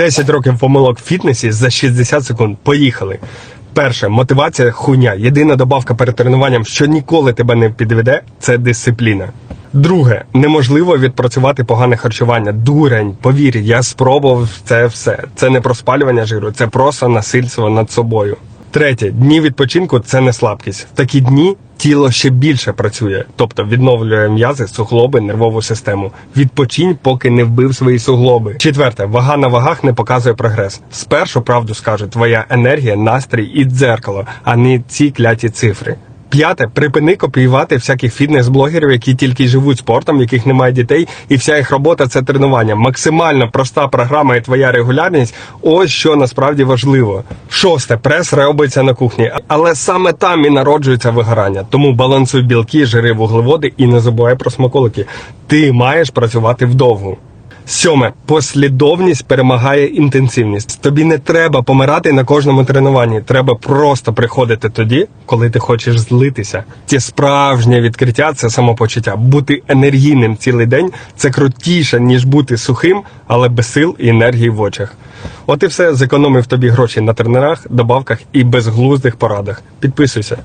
10 років помилок в фітнесі за 60 секунд. Поїхали. Перше, мотивація хуйня. Єдина добавка перед тренуванням, що ніколи тебе не підведе, це дисципліна. Друге, неможливо відпрацювати погане харчування. Дурень, повір, я спробував це все. Це не про спалювання жиру, це просто насильство над собою. Третє, дні відпочинку це не слабкість. В такі дні тіло ще більше працює, тобто відновлює м'язи, суглоби, нервову систему. Відпочинь, поки не вбив свої суглоби. Четверте, вага на вагах не показує прогрес. Спершу правду скажу, твоя енергія, настрій і дзеркало, а не ці кляті цифри. П'яте, припини копіювати всяких фітнес-блогерів, які тільки живуть спортом, яких немає дітей, і вся їх робота це тренування. Максимально проста програма і твоя регулярність. Ось що насправді важливо. Шосте, прес робиться на кухні, але саме там і народжується вигорання. Тому балансуй білки, жири, вуглеводи і не забувай про смаколики. Ти маєш працювати вдовгу. Сьоме, послідовність перемагає інтенсивність. Тобі не треба помирати на кожному тренуванні. Треба просто приходити тоді, коли ти хочеш злитися. Це справжнє відкриття, це самопочуття. Бути енергійним цілий день це крутіше, ніж бути сухим, але без сил і енергії в очах. От і все, зекономив тобі гроші на тренерах, добавках і безглуздих порадах. Підписуйся.